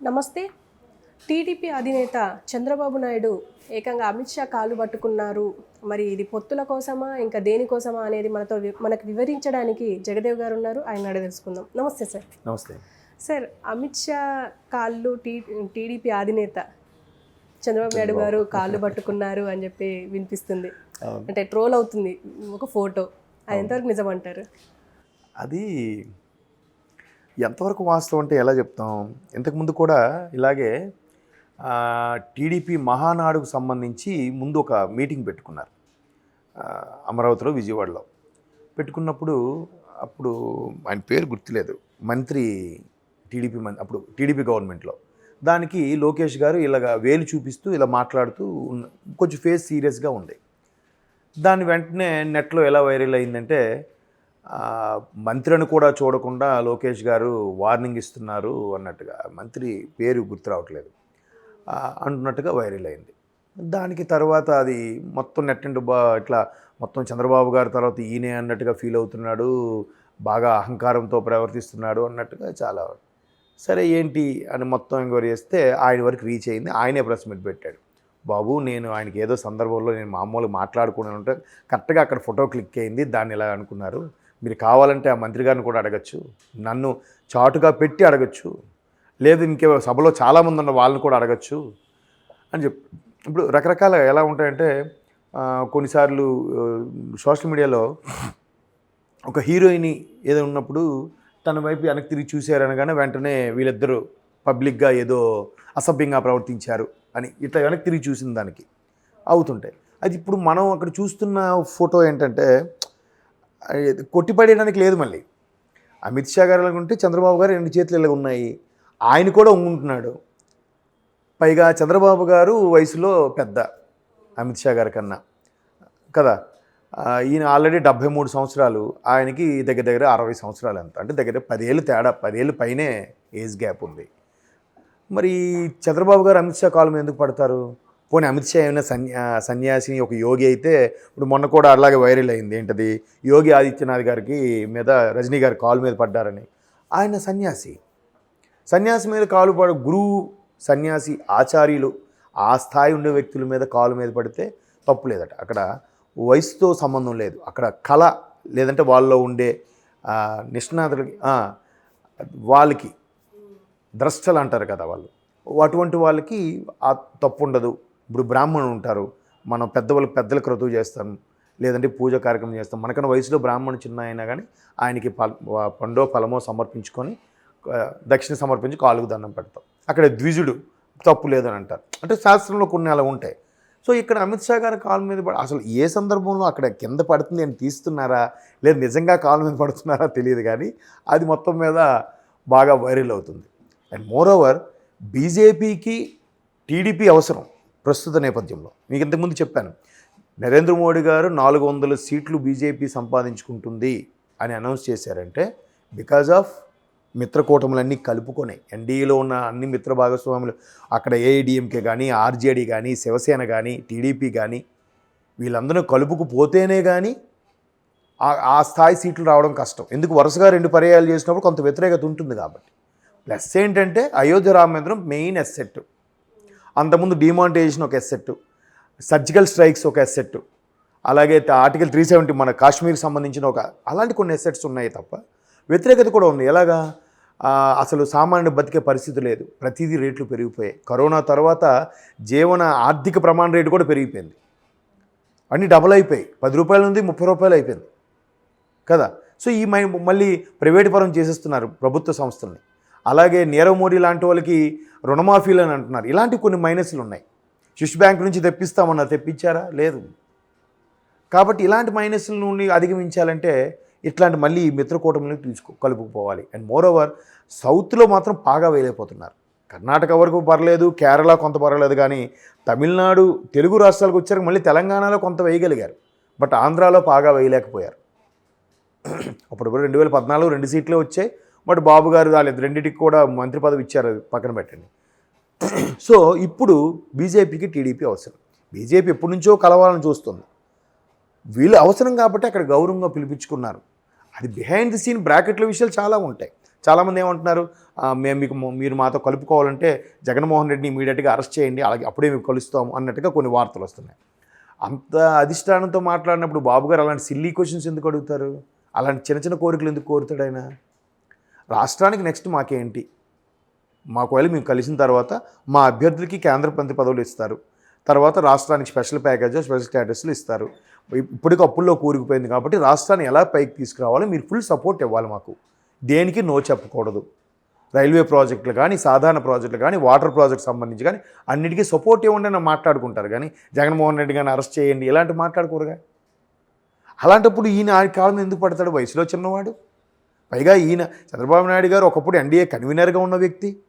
నమస్తే. టీడీపీ అధినేత చంద్రబాబు నాయుడు ఏకంగా అమిత్ షా కాలు పట్టుకున్నారు. మరి ఇది పొత్తుల కోసమా ఇంకా దేనికోసమా అనేది మనతో మనకు వివరించడానికి జగదేవ్ గారు ఉన్నారు. ఆయన అడిగి తెలుసుకుందాం. నమస్తే సార్. నమస్తే. సార్ అమిత్ షా కాళ్ళు టీ టీడీపీ అధినేత చంద్రబాబు నాయుడు గారు కాళ్ళు పట్టుకున్నారు అని చెప్పి వినిపిస్తుంది. అంటే ట్రోల్ అవుతుంది ఒక ఫోటో. అది ఎంతవరకు నిజం అంటారు? అది ఎంతవరకు వాస్తవం అంటే ఎలా చెప్తాం? ఇంతకుముందు కూడా ఇలాగే టీడీపీ మహానాడుకు సంబంధించి ముందు ఒక మీటింగ్ పెట్టుకున్నారు. అమరావతిలో విజయవాడలో. పెట్టుకున్నప్పుడు అప్పుడు ఆయన పేరు గుర్తులేదు. మంత్రి టీడీపీ మంత్రి అప్పుడు టీడీపీ గవర్నమెంట్లో. దానికి లోకేష్ గారు ఇలాగ వేలు చూపిస్తూ ఇలా మాట్లాడుతూ ఉన్న కొంచెం ఫేస్ సీరియస్గా ఉంది దాని వెంటనే నెట్లో ఎలా వైరల్ అయిందంటే మంత్రిని కూడా చూడకుండా లోకేష్ గారు వార్నింగ్ ఇస్తున్నారు అన్నట్టుగా మంత్రి పేరు గుర్తు రావట్లేదు. అంటున్నట్టుగా వైరల్ అయింది. దానికి తర్వాత అది మొత్తం నెట్టండి బా ఇట్లా మొత్తం చంద్రబాబు గారి తర్వాత ఈయనే అన్నట్టుగా ఫీల్ అవుతున్నాడు బాగా అహంకారంతో ప్రవర్తిస్తున్నాడు అన్నట్టుగా చాలా సరే ఏంటి అని మొత్తం ఎంక్వైరీ చేస్తే ఆయన వరకు రీచ్ అయింది. ఆయనే ప్రెస్ మీట్ పెట్టాడు. బాబు నేను ఆయనకి ఏదో సందర్భంలో నేను మామూలు మాట్లాడుకున్నాను ఉంటే కరెక్ట్గా అక్కడ ఫోటో క్లిక్ అయింది దాన్ని ఇలా అనుకున్నారు? మీరు కావాలంటే ఆ మంత్రి గారిని కూడా అడగచ్చు. నన్ను చాటుగా పెట్టి అడగచ్చు. లేదు ఇంకే సభలో చాలామంది ఉన్న వాళ్ళని కూడా అడగచ్చు అని చెప్పి. ఇప్పుడు రకరకాల ఎలా ఉంటాయంటే కొన్నిసార్లు సోషల్ మీడియాలో ఒక హీరోయిన్ ఏదో ఉన్నప్పుడు తన వైపు వెనక్కి తిరిగి చూశారనగానే వెంటనే వీళ్ళిద్దరూ పబ్లిక్గా ఏదో అసభ్యంగా ప్రవర్తించారు అని ఇట్లా వెనక్కి తిరిగి చూసిన దానికి అవుతుంటాయి. అది ఇప్పుడు మనం అక్కడ చూస్తున్న ఫోటో ఏంటంటే కొట్టిపడేయడానికి లేదు మళ్ళీ. అమిత్ షా గారు ఉంటే చంద్రబాబు గారు రెండు చేతులు ఇలా ఉన్నాయి. ఆయన కూడా ఉంగుంటున్నాడు పైగా చంద్రబాబు గారు వయసులో పెద్ద అమిత్ షా గారి కన్నా. కదా? ఈయన ఆల్రెడీ డెబ్భై మూడు సంవత్సరాలు. ఆయనకి దగ్గర దగ్గర అరవై సంవత్సరాలు ఎంత? అంటే దగ్గర పదేళ్ళు తేడా పదేళ్ళు పైనే ఏజ్ గ్యాప్ ఉంది. మరి చంద్రబాబు గారు అమిత్ షా కాలం ఎందుకు పడతారు? పోనీ అమిత్ షా ఏమైనా సన్యా సన్యాసి ఒక యోగి అయితే ఇప్పుడు మొన్న కూడా అలాగే వైరల్ అయింది. ఏంటది? యోగి ఆదిత్యనాథ్ గారికి మీద రజనీ గారి కాలు మీద పడ్డారని. ఆయన సన్యాసి. సన్యాసి మీద కాలు పడ గురువు సన్యాసి ఆచార్యులు ఆ స్థాయి ఉండే వ్యక్తుల మీద కాలు మీద పడితే తప్పు లేదట. అక్కడ వయసుతో సంబంధం లేదు. అక్కడ కళ లేదంటే వాళ్ళలో ఉండే నిష్ణాతులకి వాళ్ళకి ద్రష్టలు అంటారు కదా వాళ్ళు. అటువంటి వాళ్ళకి ఆ తప్పు ఉండదు. ఇప్పుడు బ్రాహ్మణులు ఉంటారు. మనం పెద్దవాళ్ళకి పెద్దలకు క్రతువు చేస్తాం. లేదంటే పూజ కార్యక్రమం చేస్తాం. మనకన్నా వయసులో బ్రాహ్మణుడు చిన్న అయినా కానీ ఆయనకి ప పండో ఫలమో సమర్పించుకొని దక్షిణ సమర్పించి కాలుకు దండం పెడతాం. అక్కడ ద్విజుడు తప్పు లేదని అంటారు. అంటే శాస్త్రంలో కొన్ని అలా ఉంటాయి. సో ఇక్కడ అమిత్ షా గారి కాలు మీద పడ అసలు ఏ సందర్భంలో అక్కడ కింద పడుతుంది అని తీస్తున్నారా? లేదు నిజంగా కాలు మీద పడుతున్నారా తెలియదు కానీ అది మొత్తం మీద బాగా వైరల్ అవుతుంది. అండ్ మోర్ ఓవర్ బీజేపీకి టీడీపీ అవసరం. ప్రస్తుత నేపథ్యంలో. మీకు ఇంతకుముందు చెప్పాను. నరేంద్ర మోడీ గారు నాలుగు వందల సీట్లు బీజేపీ సంపాదించుకుంటుంది అని అనౌన్స్ చేశారంటే బికాజ్ ఆఫ్ మిత్రకూటములన్నీ కలుపుకొని ఎన్డీఏలో ఉన్న అన్ని మిత్ర భాగస్వాములు అక్కడ ఏఐడిఎంకే కానీ ఆర్జేడీ కానీ శివసేన కానీ టీడీపీ కానీ వీళ్ళందరూ కలుపుకుపోతేనే కానీ ఆ- స్థాయి సీట్లు రావడం కష్టం. ఎందుకు? వరుసగా రెండు పర్యాయాలు చేసినప్పుడు కొంత వ్యతిరేకత ఉంటుంది కాబట్టి. ప్లస్ ఏంటంటే అయోధ్య రామ మందిరం మెయిన్ ఎస్సెట్ అంతకుముందు డిమానిటైజేషన్ ఒక ఎస్సెట్ సర్జికల్ స్ట్రైక్స్ ఒక ఎస్సెట్ అలాగే ఆర్టికల్ త్రీ సెవెంటీ మన కాశ్మీర్కి సంబంధించిన ఒక అలాంటి కొన్ని ఎసెట్స్ ఉన్నాయి తప్ప వ్యతిరేకత కూడా ఉంది. ఎలాగా? అసలు సామాన్యుడు బతికే పరిస్థితి లేదు. ప్రతిదీ రేట్లు పెరిగిపోయాయి. కరోనా తర్వాత జీవన ఆర్థిక ప్రమాణ రేటు కూడా పెరిగిపోయింది. అన్నీ డబుల్ అయిపోయాయి. పది రూపాయల నుండి ముప్పై రూపాయలు అయిపోయింది. కదా? సో ఈ మళ్ళీ ప్రైవేట్ పరం చేసేస్తున్నారు ప్రభుత్వ సంస్థల్ని. అలాగే నీరవ్ మోడీ లాంటి వాళ్ళకి రుణమాఫీలు అని అంటున్నారు. ఇలాంటి కొన్ని మైనస్లు ఉన్నాయి. స్విష్ బ్యాంక్ నుంచి తెప్పిస్తామన్నారు తెప్పించారా? లేదు. కాబట్టి ఇలాంటి మైనస్ల నుండి అధిగమించాలంటే ఇట్లాంటి మళ్ళీ ఈ మిత్రకూటమిని తీసుకో కలుపుకుపోవాలి. అండ్ మోర్ ఓవర్ సౌత్లో మాత్రం బాగా వేయలేకపోతున్నారు కర్ణాటక వరకు పర్లేదు కేరళ కొంత పర్వాలేదు కానీ తమిళనాడు తెలుగు రాష్ట్రాలకు వచ్చాక మళ్ళీ తెలంగాణలో కొంత వేయగలిగారు. బట్ ఆంధ్రాలో బాగా వేయలేకపోయారు. అప్పుడు రెండు వేల పద్నాలుగు రెండు సీట్లే వచ్చాయి. బట్ బాబు గారు వాళ్ళ రెండింటికి కూడా మంత్రి పదవి ఇచ్చారు పక్కన పెట్టండి. సో ఇప్పుడు బీజేపీకి టీడీపీ అవసరం. బీజేపీ ఎప్పటి నుంచో కలవాలని చూస్తుంది. వీళ్ళు అవసరం కాబట్టి అక్కడ గౌరవంగా పిలిపించుకున్నారు. అది బిహైండ్ ది సీన్ బ్రాకెట్ల విషయాలు చాలా ఉంటాయి. చాలామంది ఏమంటున్నారు మేము మీకు మీరు మాతో కలుపుకోవాలంటే జగన్మోహన్ రెడ్డిని ఇమీడియట్గా అరెస్ట్ చేయండి అలాగే అప్పుడే మేము కలుస్తాము అన్నట్టుగా కొన్ని వార్తలు వస్తున్నాయి. అంత అధిష్టానంతో మాట్లాడినప్పుడు బాబు గారు అలాంటి సిల్లీ క్వశ్చన్స్ ఎందుకు అడుగుతారు? అలాంటి చిన్న చిన్న కోరికలు ఎందుకు కోరుతాడు ఆయన? రాష్ట్రానికి నెక్స్ట్ మాకేంటి? మాకు ఒకవేళ మేము కలిసిన తర్వాత మా అభ్యర్థులకి కేంద్ర మంత్రి పదవులు ఇస్తారు. తర్వాత రాష్ట్రానికి స్పెషల్ ప్యాకేజ్ స్పెషల్ స్టేటస్లు ఇస్తారు. ఇప్పటికి అప్పుల్లో కూరుకుపోయింది కాబట్టి రాష్ట్రాన్ని ఎలా పైకి తీసుకురావాలో మీరు ఫుల్ సపోర్ట్ ఇవ్వాలి మాకు. దేనికి నో చెప్పకూడదు. రైల్వే ప్రాజెక్టులు కానీ సాధారణ ప్రాజెక్టులు కానీ వాటర్ ప్రాజెక్ట్ సంబంధించి కానీ అన్నిటికీ సపోర్ట్ ఇవ్వండి అని మాట్లాడుకుంటారు. కానీ జగన్మోహన్ రెడ్డి గారిని అరెస్ట్ చేయండి ఇలాంటి మాట్లాడుకోరుగా. అలాంటప్పుడు ఈయన ఆ కాలం ఎందుకు పడతాడు? వయసులో చిన్నవాడు. పైగా ఈయన చంద్రబాబు నాయుడు గారు ఒకప్పుడు ఎన్డీఏ కన్వీనర్గా ఉన్న వ్యక్తి.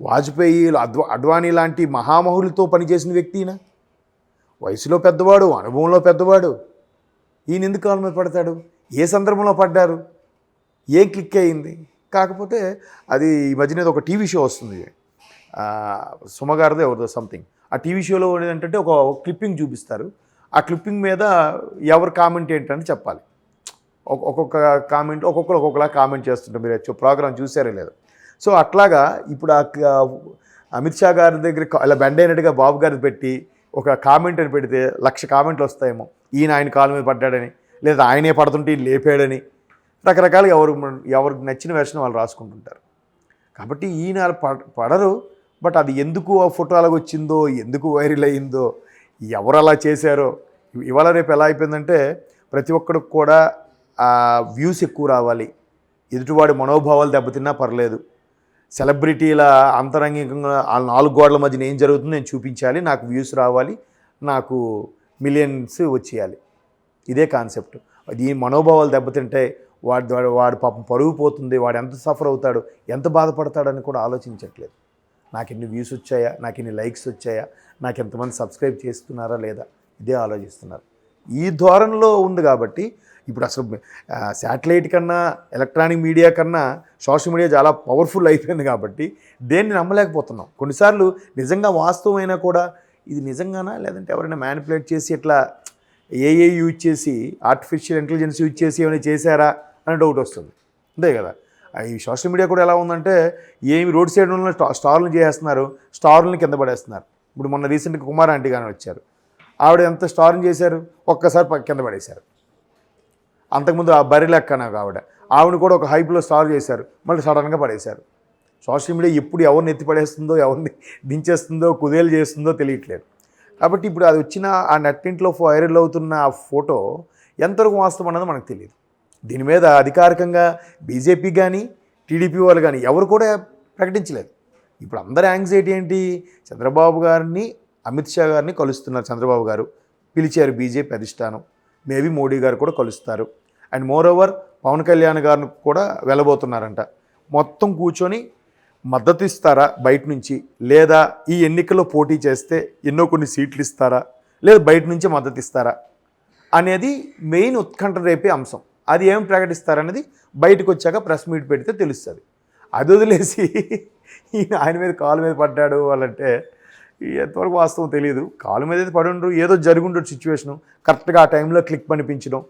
వాజ్పేయి అద్వా అడ్వాణి లాంటి మహామహులతో పనిచేసిన వ్యక్తి ఈయన. వయసులో పెద్దవాడు అనుభవంలో పెద్దవాడు. ఈయన ఎందుకు కాలం మీద పడతాడు? ఏ సందర్భంలో పడ్డారు? ఏం క్లిక్ అయింది కాకపోతే అది ఈ మధ్యన ఒక టీవీ షో వస్తుంది. ఆ, సుమగారిదో ఎవరిదో సంథింగ్. ఆ టీవీ షోలో ఏంటంటే ఒక క్లిప్పింగ్ చూపిస్తారు. ఆ క్లిప్పింగ్ మీద ఎవరి కామెంట్ ఏంటని చెప్పాలి. ఒక్కొక్క కామెంట్ ఒక్కొక్కరు ఒక్కొక్కలా కామెంట్ చేస్తుంటారు. మీరు ప్రోగ్రామ్ చూసారే లేదు. సో అట్లాగా ఇప్పుడు ఆ అమిత్ షా గారి దగ్గర అలా బెండ్ అయినట్టుగా బాబు గారి పెట్టి ఒక కామెంట్ అని పెడితే లక్ష కామెంట్లు వస్తాయేమో. ఈయన ఆయన కాలు మీద పడ్డాడని లేదా ఆయనే పడుతుంటే ఈయన లేపాడని. రకరకాలుగా ఎవరు ఎవరికి నచ్చిన వెర్షన్ వాళ్ళు రాసుకుంటుంటారు. కాబట్టి ఈయన పడ- పడరు. బట్ అది ఎందుకు ఆ ఫోటో అలాగ వచ్చిందో ఎందుకు వైరల్ అయ్యిందో ఎవరు అలా చేశారో ఇవాళ రేపు ఎలా అయిపోయిందంటే ప్రతి ఒక్కడికి కూడా వ్యూస్ ఎక్కువ రావాలి. ఎదుటివాడి మనోభావాలు దెబ్బతిన్నా పర్లేదు. సెలబ్రిటీల అంతరంగికంగా ఆ నాలుగు గోడల మధ్యన ఏం జరుగుతుందో నేను చూపించాలి. నాకు వ్యూస్ రావాలి. నాకు మిలియన్స్ వచ్చేయాలి. ఇదే కాన్సెప్ట్. అది ఈ మనోభావాలు దెబ్బతింటే వాడి వాడు వాడు పాపం పరుగు పోతుంది. వాడు ఎంత సఫర్ అవుతాడు ఎంత బాధపడతాడని కూడా ఆలోచించట్లేదు. నాకు ఎన్ని వ్యూస్ వచ్చాయా నాకు ఎన్ని లైక్స్ వచ్చాయా నాకు ఎంతమంది సబ్స్క్రైబ్ చేస్తున్నారా లేదా ఇదే ఆలోచిస్తున్నారు. ఈ ధోరణిలో ఉంది కాబట్టి ఇప్పుడు అసలు శాటిలైట్ కన్నా ఎలక్ట్రానిక్ మీడియా కన్నా సోషల్ మీడియా చాలా పవర్ఫుల్ అయిపోయింది కాబట్టి దేన్ని నమ్మలేకపోతున్నాం. కొన్నిసార్లు నిజంగా వాస్తవమైనా కూడా ఇది నిజంగానా లేదంటే ఎవరైనా మ్యానిపులేట్ చేసి ఇట్లా ఏఏ యూజ్ చేసి ఆర్టిఫిషియల్ ఇంటెలిజెన్స్ యూజ్ చేసి ఏమైనా చేశారా అని డౌట్ వస్తుంది. అంతే కదా. ఈ సోషల్ మీడియా కూడా ఎలా ఉందంటే ఏమి రోడ్ సైడ్ ఉన్న స్టా స్టార్లను చేసేస్తున్నారు స్టార్లను కింద పడేస్తున్నారు. ఇప్పుడు మొన్న రీసెంట్గా కుమార్ ఆంటీ గారు వచ్చారు. ఆవిడ ఎంత స్టార్ని చేశారు? ఒక్కసారి పక్క- కింద పడేశారు. అంతకుముందు ఆ బర్రె లెక్క నాకు ఆవిడ. ఆవిడ కూడా ఒక హైప్లో స్టార్ చేశారు. మళ్ళీ సడన్గా పడేశారు. సోషల్ మీడియా ఎప్పుడు ఎవరిని ఎత్తి పడేస్తుందో ఎవరిని దించేస్తుందో కుదేలు చేస్తుందో తెలియట్లేదు. కాబట్టి ఇప్పుడు అది వచ్చిన ఆ నెట్టింట్లో వైరల్ అవుతున్న ఆ ఫోటో ఎంతవరకు వాస్తవం అన్నది మనకు తెలియదు దీని మీద అధికారికంగా బీజేపీ కానీ టీడీపీ వాళ్ళు కానీ ఎవరు కూడా ప్రకటించలేదు. ఇప్పుడు అందరి యాంగ్జైటీ ఏంటి? చంద్రబాబు గారిని అమిత్ షా గారిని కలుస్తున్నారు చంద్రబాబు గారు. పిలిచారు బీజేపీ అధిష్టానం. మేబీ మోడీ గారు కూడా కలుస్తారు. And more over Pawan Kalyan గారిని కూడా వెళ్ళబోతున్నారంట. మొత్తం కూర్చొని మద్దతు ఇస్తారా బయట నుంచి? లేదా ఈ ఎన్నికల్లో పోటీ చేస్తే ఎన్నో కొన్ని సీట్లు ఇస్తారా? లేదా బయట నుంచి మద్దతు ఇస్తారా? అనేది మెయిన్ ఉత్కంఠ రేపే అంశం. అది ఏం ప్రకటిస్తారనేది బయటకు వచ్చాక ప్రెస్ మీట్ పెడితే తెలుస్తుంది. అది వదిలేసి ఈయన ఆయన మీద కాలు మీద పడ్డాడు వాళ్ళంటే ఎంతవరకు వాస్తవం తెలియదు కాలు మీద అయితే పడి ఉండరు ఏదో జరుగుండడు సిచ్యువేషను కరెక్ట్గా ఆ టైంలో క్లిక్ పనిపించడం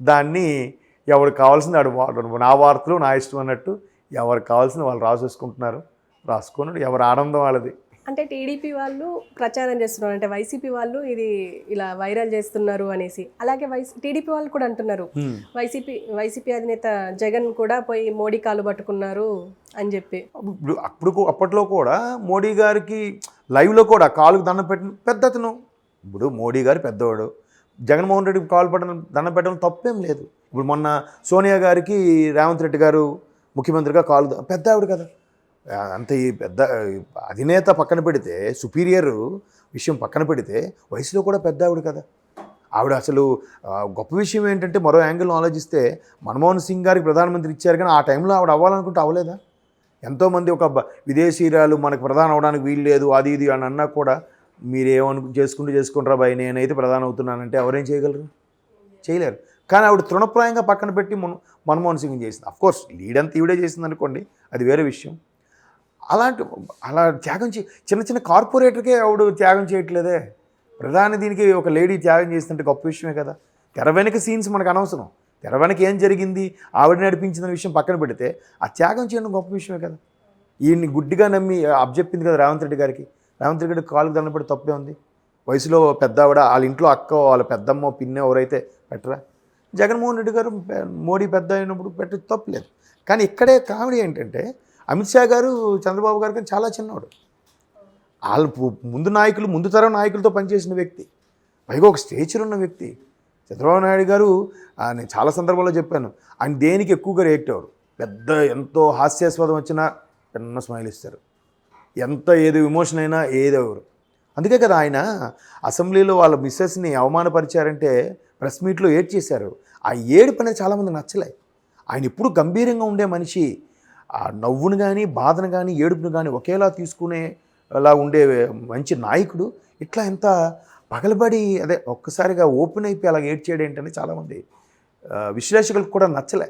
దాన్ని ఎవరికి కావాల్సింది ఆడు వా- నా వార్తలు నా ఇష్టం అన్నట్టు ఎవరికి కావాల్సింది వాళ్ళు రాసేసుకుంటున్నారు. రాసుకున్నాడు ఎవరి ఆనందం వాళ్ళది. అంటే టీడీపీ వాళ్ళు ప్రచారం చేస్తున్నారు. అంటే వైసీపీ వాళ్ళు ఇది ఇలా వైరల్ చేస్తున్నారు అనేసి. అలాగే వైసీ టీడీపీ వాళ్ళు కూడా అంటున్నారు. వైసీపీ వైసీపీ అధినేత జగన్ కూడా పోయి మోడీ కాలు పట్టుకున్నారు అని చెప్పి. ఇప్పుడు అప్పుడు అప్పట్లో కూడా మోడీ గారికి లైవ్లో కూడా కాలుకు దండం పెట్టిన పెద్ద అతను ఇప్పుడు మోడీ గారు పెద్దవాడు జగన్మోహన్ రెడ్డికి కాలు పెట్టడం దండం పెట్టడం తప్పేం లేదు. ఇప్పుడు మొన్న సోనియా గారికి రేవంత్ రెడ్డి గారు ముఖ్యమంత్రిగా కాలు పెద్ద ఆవిడ కదా. అంత ఈ పెద్ద అధినేత పక్కన పెడితే సుపీరియర్ విషయం పక్కన పెడితే వయసులో కూడా పెద్ద ఆవిడ కదా. ఆవిడ అసలు గొప్ప విషయం ఏంటంటే మరో యాంగిల్ ఆలోచిస్తే మన్మోహన్ సింగ్ గారికి ప్రధానమంత్రి ఇచ్చారు కానీ ఆ టైంలో ఆవిడ అవ్వాలనుకుంటే అవ్వలేదా? ఎంతోమంది ఒక విదేశీరాలు మనకు ప్రధానం అవడానికి వీలు లేదు అది ఇది అని అన్నా కూడా మీరేమను చేసుకుంటూ చేసుకుంటారా భయ నేనైతే ప్రధానం అవుతున్నానంటే ఎవరేం చేయగలరు? చేయలేరు. కానీ ఆవిడ తృణప్రాయంగా పక్కన పెట్టి మన మన్మోహన్ సింగ్ చేసింది. అఫ్ కోర్స్ లీడ్ అంతా ఈవిడే చేసింది అనుకోండి అది వేరే విషయం. అలాంటి అలా త్యాగం చే చిన్న చిన్న కార్పొరేటర్కే ఆవిడ త్యాగం చేయట్లేదే. ప్రధాని దీనికి ఒక లేడీ త్యాగం చేస్తుంటే గొప్ప విషయమే కదా. తెర వెనక సీన్స్ మనకు అనవసరం. తెర వెనక ఏం జరిగింది? ఆవిడ నడిపించిన విషయం పక్కన పెడితే ఆ త్యాగం చేయడం గొప్ప విషయమే కదా. ఈయన్ని గుడ్డిగా నమ్మి అబ్జెప్పింది కదా రేవంత్ రెడ్డి గారికి. రేవంత్ రెడ్డి గారికి కాలుకు దండపడి తప్పే ఉంది. వయసులో పెద్ద ఆవిడ వాళ్ళ ఇంట్లో అక్క వాళ్ళ పెద్దమ్మ పిన్న ఎవరైతే పెట్టరా? జగన్మోహన్ రెడ్డి గారు మోడీ పెద్ద అయినప్పుడు పెట్టి తప్పలేదు కానీ ఇక్కడే కామెడీ ఏంటంటే అమిత్ షా గారు చంద్రబాబు గారు కానీ చాలా చిన్నవాడు వాళ్ళు ముందు నాయకులు ముందు తరం నాయకులతో పనిచేసిన వ్యక్తి. పైగా ఒక స్టేచర్ ఉన్న వ్యక్తి. చంద్రబాబు నాయుడు గారు నేను చాలా సందర్భాల్లో చెప్పాను ఆయన దేనికి ఎక్కువగా రియాక్ట్ అవ్వరు. పెద్ద ఎంతో హాస్యాస్పదం వచ్చినా పెన్న స్మైల్ ఇస్తారు. ఎంత ఏది విమోషన్ అయినా ఏది ఎవరు అందుకే కదా ఆయన అసెంబ్లీలో వాళ్ళ మిస్సెస్ని అవమానపరిచారంటే ప్రెస్ మీట్లో ఏడ్ చేశారు. ఆ ఏడుపు అనేది చాలామంది నచ్చలే. ఆయన ఎప్పుడు గంభీరంగా ఉండే మనిషి ఆ నవ్వును కానీ బాధను కానీ ఏడుపును కానీ ఒకేలా తీసుకునేలా ఉండే మంచి నాయకుడు. ఇట్లా ఎంత పగలబడి అదే ఒక్కసారిగా ఓపెన్ అయిపోయి అలా ఏడ్చేయడం ఏంటని చాలామంది విశ్లేషకులకు కూడా నచ్చలే.